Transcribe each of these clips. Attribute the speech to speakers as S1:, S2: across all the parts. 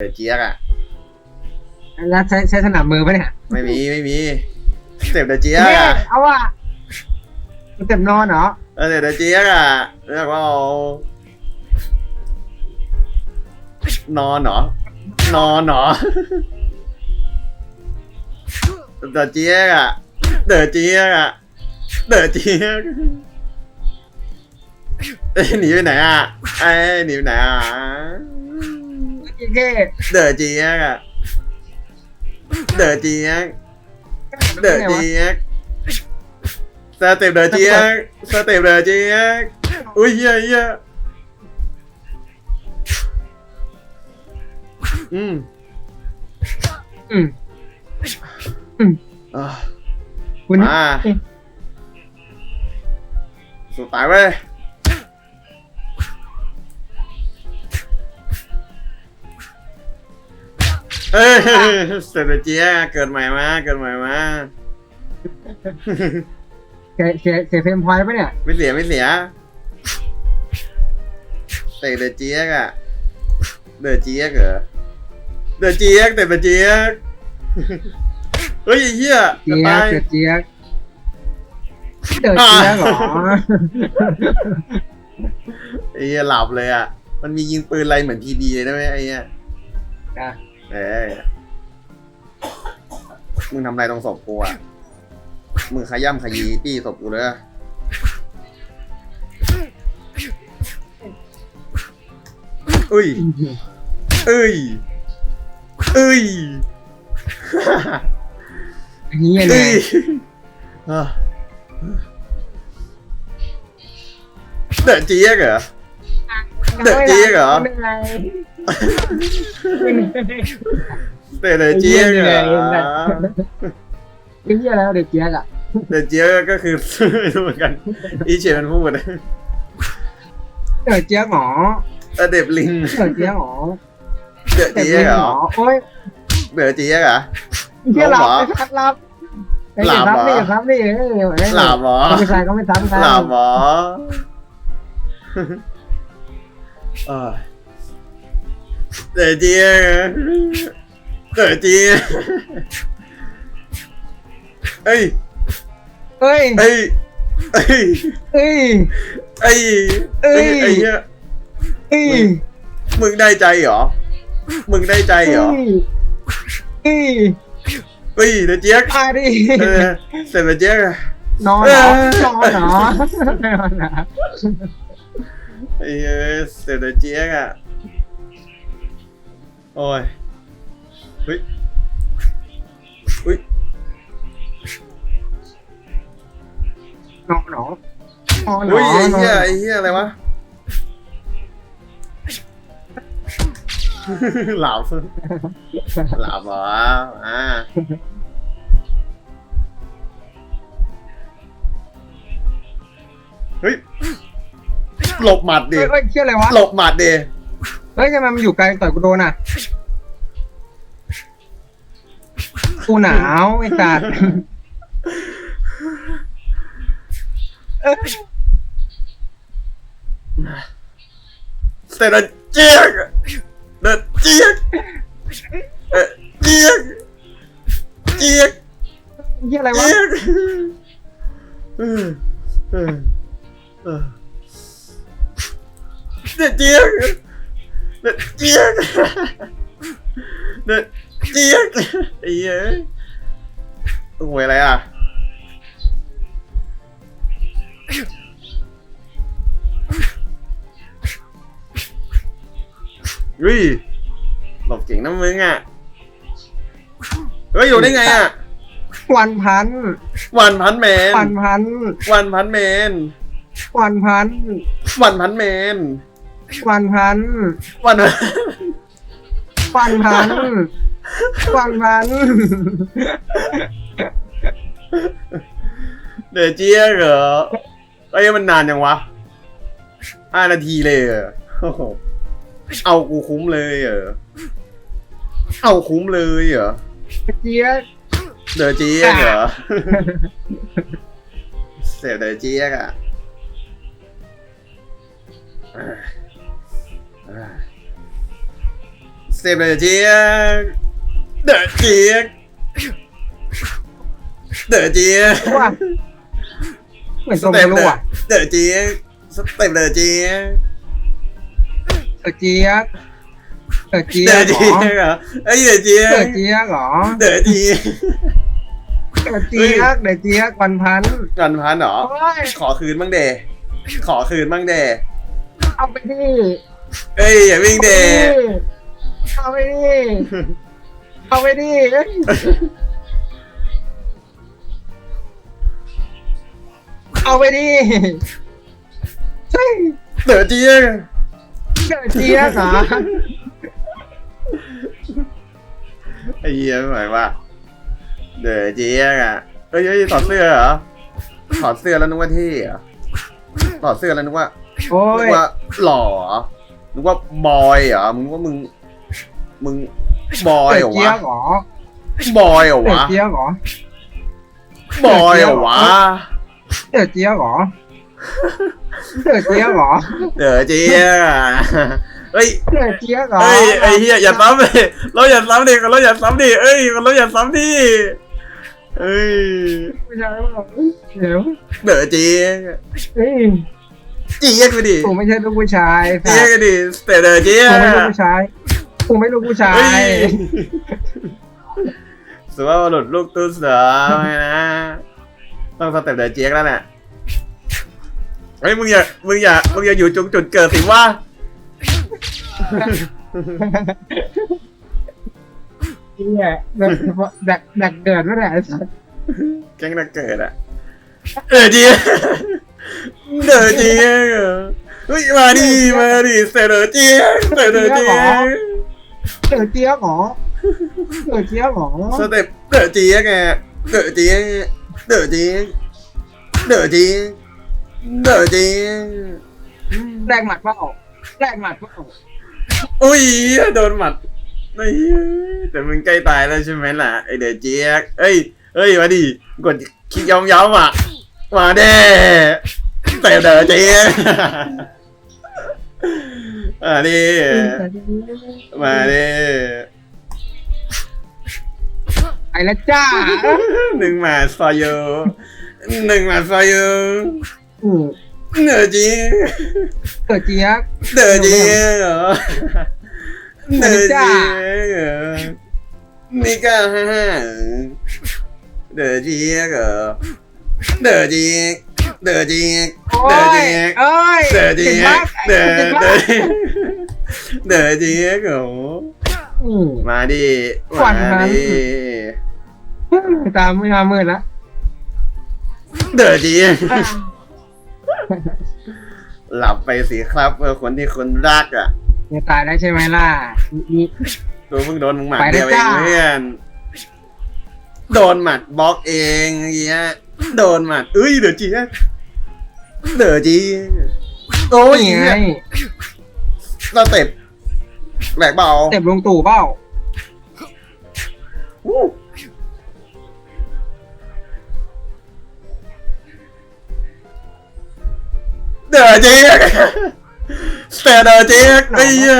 S1: เดอะเจี๊ยกอะ
S2: แล้วใช้ใช้สนับมือปะเนี่ย
S1: ไม่มีไม่มีเต็มเดอะเจี๊ยก
S2: เนี่ย
S1: อะ
S2: เอาว่ะมันเต็มนอนเหรอ
S1: เออเดอะเจี๊ยกอะเรียกว่าเอานอนเหรอนอนเหรอเดอะเจี๊ยกอะเดอะเจี๊ยกอะเดอะเจี๊ยกเอ้ยหนีไปไหนอะไอ้ยหนีไปไหนอะ
S2: โอเค
S1: เดอะเจี๊ยกอะเดอะเจี๊ยกเดอะเจี๊ยกสเต็ปเดอะเจี๊ยกสเต็ปเดอะเจี๊ยกอุ้ยเฮียเฮียอืม
S2: อืม
S1: อะ
S2: คุณ
S1: มาสุดตายเว้ย เอ้ยสเต็ปเดอะเจียเกิดใหม่มาเกิดใหม่มา
S2: เสียเสียเสียเฟรมพอยต์ปะเนี่ย
S1: ไม่เสียไม่เสียเตะเดอะเจี๊ยกอะเดอะเจี๊ยกเหรอเดอะเจี๊ยกเตะเดอะเจี๊ยกเฮ้ยไอ้เหี้ยจะ
S2: เจี๊ย
S1: ตาย
S2: เดือดเจี๊ยกเดือดเจี๊ยกเหรอ
S1: ไอ้เหี้ยหลับเลยอะมันมียิงปืนอะไรเหมือนทีบีเลยได้ไหมไอ้เหี้ย
S2: อะ
S1: เอ้ยมึงทำอะไรตรงศพกูอะมึงขย่ำขยี้ปี้ศพกูเลยอะอุ้ย เอ้ย เอ้ย
S2: เฮียเล
S1: เอ้
S2: ย
S1: ยอะเดอะเจี๊ยกเหรอ เดือดเจี๊ยกเหรอ
S2: ไม่เป็นไร
S1: เดอะเดอะเจี๊ยกเหรอ
S2: ไอ้เฮียแล้วเดือดเจี๊ยกอะ
S1: เดอะเจี๊ยกก็คือไม่รู้เหมือนกันอีเชยมันพูด
S2: เดือดเจี๊ยกเหรอ
S1: เออเด็บลิง
S2: เดือดเจี๊ยกเหรอ
S1: เดอะ
S2: เดือด
S1: เจี๊ย
S2: เจี๊ย
S1: ก
S2: ก
S1: เหร
S2: เหร
S1: อ
S2: อโอ้ย
S1: เดอะเจี๊ยกเหรอ
S2: เฮียหลับ
S1: หรอ
S2: ไม่ทัดหลับ
S1: หลับเหรอ
S2: ไม่ทับนี่เออเออ
S1: หลับเหรอ
S2: ไม่ใช่ก็ไม่ทับกัน
S1: หลับเหรอเออ เดอะเจี๊ยกเดอะเจี๊ยกเอ้ย
S2: เอ้ย
S1: เอ้ยเอ้ย
S2: เอ้ย
S1: ไอ้ไอ้
S2: เอ้ย
S1: ไอ้เหี้ย
S2: เอ้ย
S1: มึงได้ใจเหรอ มึงได้ใจเหรอ
S2: เอ้ย
S1: เฮ้ยเดยวเจี๊ยก
S2: มาดิ
S1: เออเสร็จแล้วเจี๊ยกอะ
S2: นอนเหรอ
S1: เออ
S2: นอนเหรอนอนเหรอ
S1: ไอ้เอ้ยเสร็จแล้วเจี๊ยกอะ โอ้ยเฮ้ยเฮ้ย
S2: นอนเหรอนอนเหร
S1: เฮ้
S2: อย
S1: ไอ้
S2: นอน
S1: เหี้ย
S2: เหรอ
S1: ไอ้เหี้ยอะไรวะ หลับหลับเหรออ่าเฮ้ยหลบหมัดดิ
S2: เฮ้ยเฮ้ยเชื่ออะไรวะ
S1: หลบหมัดดิ
S2: เฮ้ยทำไมมันอยู่ไกลต่อยกูโดนอะ กูหนาวไอ้สัตว์เอ้ย
S1: เสร็จแล้วเจี๊ยกเด็ดเจี๊ยกเอ่อเจี๊ยกเจี๊ยก
S2: เชื่ออะไรวะ
S1: เจี๊ยกเออเออเออเด็ดเจี๊ยก เด็ดเจี๊ยกเด็ดเจี๊ยกไอ้เหี้ยมึงหวยอะไรอะเฮ้ยหลบเก่งนะมึงอะ เฮ้ยอยู่ได้ไงอะ
S2: วันพัน
S1: วันพันแมน
S2: วันพัน
S1: วันพันแมน
S2: วันพัน
S1: วันพันแมน
S2: วันพัน
S1: วัน
S2: วันพันวันพัน
S1: เดี๋ยวเจี๊ยกเหรอเอ้ยมันนานยังวะห้านาทีเลยเหรอโอ้โหเอากูคุ้มเลยเหรอเอาคุ้มเลยเหรอ
S2: เจี๊ยบ
S1: เดี๋ยวเจี๊ยกเหรอเสียเดี๋ยวเจี๊ยกอะอ่าอ่า เซฟเดอร์เจียกเดอร์เจียกเดอร์เจียก
S2: ว่าเหมือน
S1: ส
S2: ตัว
S1: เต็
S2: ไม่
S1: ปเด
S2: รู้
S1: อ
S2: อะ
S1: ร์เดอร์เจียกสเต็ปเดอร์เจียก
S2: เกิดเจี๊ยกเกิดเจี๊ย
S1: เดอกร์
S2: เหร
S1: เจีย
S2: อก
S1: เหรอเอ้ยเดอร์เจีย
S2: เกิ
S1: ก
S2: ดเจี๊ยกเหรอ
S1: เดอร์เจียก
S2: เกิดเจี๊ยกเกิดเจี๊ยกวันพัน
S1: กันพันเหรอ
S2: โอ้ย
S1: ขอคืนบ้างเดขอคืนบ้างเด
S2: เอาไปดิ
S1: เอ้ยอย่าวิ่งเด
S2: เอาไปดิเอาไปดิเอ้ยเอาไปดิใช่
S1: เดอร์เจียก
S2: เกิดเจี๊ยกเหรอ
S1: ไอ้เหี้ยไม่ไหวว่ะเดอร์เจียกอะเอ้ยเอ้ยถอดเสื้อเหรอถอดเสื้อแล้วนึกว่าเท่เหรอถอดเสื้อแล้วนึกว่า
S2: โอ้
S1: นึ
S2: ย
S1: กว่าหล่อเหรอ นึกว่าบอยเหรอมึงว่ามึง มึงบอย
S2: เกิ
S1: เหร
S2: ด
S1: อ
S2: เจี๊ยวะกเหรอบ
S1: อยเหรอ
S2: เกิด
S1: วะ
S2: เจี๊ยกเหรอบ
S1: อยเหรอวะ
S2: เกิดเจี๊ยกเหรอเกิดเจี๊ยกเหรอ
S1: เดอเจี๊ยอะเฮ้ย
S2: เกิดเจี๊ยกเหรอ
S1: เฮ้ยไอ้เหี้ยอย่าซ้ำดิเราอย่าซ้ำดิเราอย่าซ้ำดิเอ้ยเราอย่าซ้ำดิเอ้ย
S2: ไม่ใช่หรอกเดี๋ยว
S1: เดอเจี๊ยก
S2: เฮ้ย
S1: เจี๊ยกไปดิ
S2: กูไม่ใช่ลูกผู้ชาย
S1: เจี๊ยกไปดิแต่เดอเจี๊ย
S2: กู
S1: ก
S2: ไม่ลูกผู้ชายกูไม่ลูกผู้ชา
S1: เฮ้
S2: ย
S1: ยสุภาพบุรุษลูกตุ้นเสือไม่นะต้องสเต็ปเดอเจี๊ยกแล้วเนี่ยเฮ้ยมึงอย่ามึงอย่ามึงอย่าอยู่จุงจุดเกิดสิว่า
S2: เนี่ยแบบแบบแบบเกิดไม่ได้ไอ้สัส
S1: แก๊งนักเกิดอะเดอเจี๊ยก เดอเจี๊ยกเฮ้ยมาดิมาดิเสดอเจี๊ยกเสดอเจี๊ยก
S2: เกิดเจี๊ยกเหรอเกิดเจี๊ยกเหรอ
S1: สเต็ปเดอเจี๊ยกไงเดอเจี๊ยกเดอเจี๊ยกเดอเจี๊ยกเดอเจี๊ยก
S2: แรงหมัดเปล่าแรงหมัดเปล่า
S1: อุ้ยโดนหมัดไอ้แต่มึงใกล้ตายแล้วใช่ไหมล่ะไอเดอเจี๊ยกเอ้ยเอ้ยมาดิกดคลิกย้อมย้อมอะ มาเด้แต่เดอเจี๊ยกมาดิมาดิ
S2: ไอ้ละจ้า
S1: หนึ่งหมาซอยโยหนึ่งหมาซอยโย
S2: อืม
S1: เดอเจี๊ยก
S2: เกิดเจี๊ยก
S1: เดอเจี๊ยกเหรอเดอเจี๊ยกเหรอนี่ก็ฮ่าฮ่าเดอเจี๊ยกเหรอ เดอเจี๊ยกเดอเจี๊ยก
S2: โอ้
S1: เดอยเจี๊ยก
S2: เอ้ย
S1: เดอเจี๊ยกเดอ
S2: เก่ง
S1: เด
S2: มา
S1: อกเดอเจี๊ยกเหรอ
S2: อืมา
S1: ดิมาดิ
S2: ตามไม่มามืดละ
S1: เดอเจี๊ยกหลับไปสิครับเพื่อคนที่คุณรักอะ
S2: จะตายแล้วใช่ไหมล่ะนี่
S1: ตัวมึงโดนมึงหมัดเดียวเองเพื่อนโดนหมัดบล็อกเองอย่างเงี้ย โดนหมัดเอ้ยเดี๋ยวจีเดี๋ยวจีโอ้ย
S2: นี่ไง
S1: สเต็ปแหลกเบา
S2: เต็บลงตู่เปล่า
S1: อู้เดี๋ยวจีแต่เดี๋ยวจีไอ้เหี้ย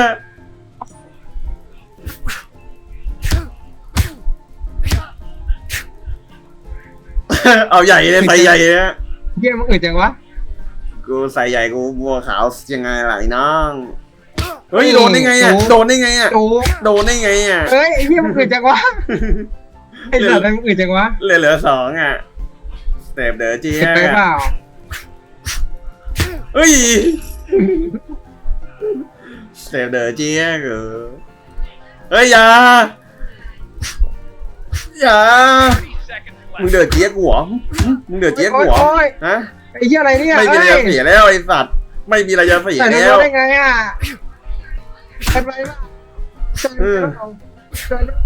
S1: เอาใหญ่เลยใส่ใหญ่เลย
S2: เยี่ยมนอื่นจังวะ
S1: กูใส่ใหญ่กูบัวขาวยังไงล่ะไอ้น้องเฮ้ยโดนได้ไงอะโดนได้ไงอะ
S2: จู
S1: โดนได้ไงอะ
S2: เอ้ยไอ้เยี่ยมนอื่นจังวะไอ้สัตว์มันอื่นจังวะ
S1: เหลือเหลือสองอะสเต็ปเดอร์เจีย
S2: เห็นไปเปล่า
S1: เฮ้ยสเต็ปเดอร์เจียเออเฮ้ยอย่าอย่า มึงเดือดเจี๊ยกกูเหรอมึงเดือดเจี๊ยกกูเหรอ
S2: โอ๊ย
S1: ฮะ
S2: ไอ้เหี้ยอะไรเนี่ย
S1: ไม่มีอะไร
S2: เอ้
S1: จะ
S2: ย
S1: เสียแล้วไอ้สัตว์ไม่มีอะไรจะเสีย
S2: ใส่ใน
S1: แล้
S2: ร
S1: ว
S2: ถได้ไงอะเป็นไปเปล่าใส่ในรถเอาใส่ในรถ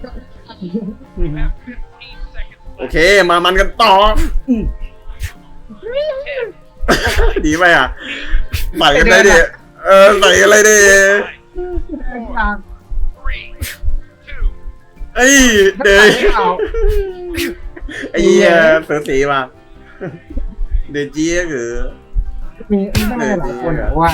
S2: เอา
S1: โอเค มามันกันต่ออืมดีไหมอะใส่กันได้ดิเออใส่อะไรดิไอ้ยเดย ไอ้เหี้ยเสือสีมาเดยวเจี๊ยคือ
S2: มีไม่ได้หลายคนเหรอว่า